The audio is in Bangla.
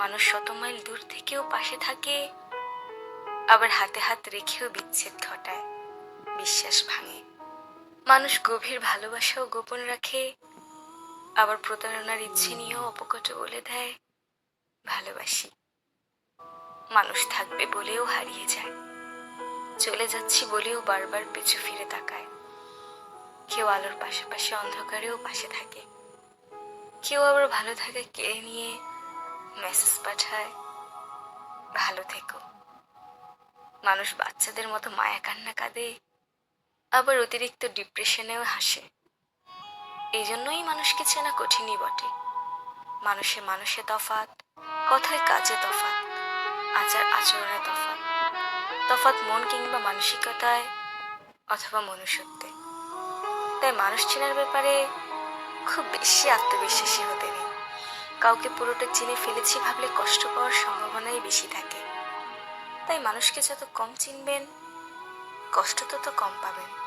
মানুষ শত মাইল দূর থেকেও পাশে থাকে, আবার হাতে হাত রেখেও বিচ্ছেদ ঘটায়, বিশ্বাস ভাঙে। মানুষ গভীর ভালোবাসাও গোপন রাখে, আবার প্রতারণার ইচ্ছে নিয়েও অপকট বলে দেয়, ভালোবাসি। মানুষ থাকবে বলেও হারিয়ে যায়। চলে যাচ্ছি বলেও বারবার পিছু ফিরে তাকায়। কেউ আলোর পাশাপাশি অন্ধকারেও পাশে থাকে। কেউ আবার ভালো থাকে কেড়ে নিয়ে মেসেজ পাঠায়, ভালো থেকো। মানুষ বাচ্চাদের মতো মায়া কান্না কাঁদে, আবার অতিরিক্ত ডিপ্রেশনেও হাসে। এই জন্যই মানুষকে চেনা কঠিনই বটে। মানুষে মানুষে তফাত কথায় কাজে তফাত আচার আচরণে তফাত তফাত মন কিংবা মানসিকতায় অথবা মনুষ্যত্বে। তাই মানুষ চেনার ব্যাপারে খুব বেশি আত্মবিশ্বাসী হতে কাউকে পুরোটা চিনে ফেলেছি ভাবলে কষ্ট পাওয়ার সম্ভাবনাই বেশি থাকে। তাই মানুষকে যত কম চিনবেন, কষ্ট তত কম পাবেন।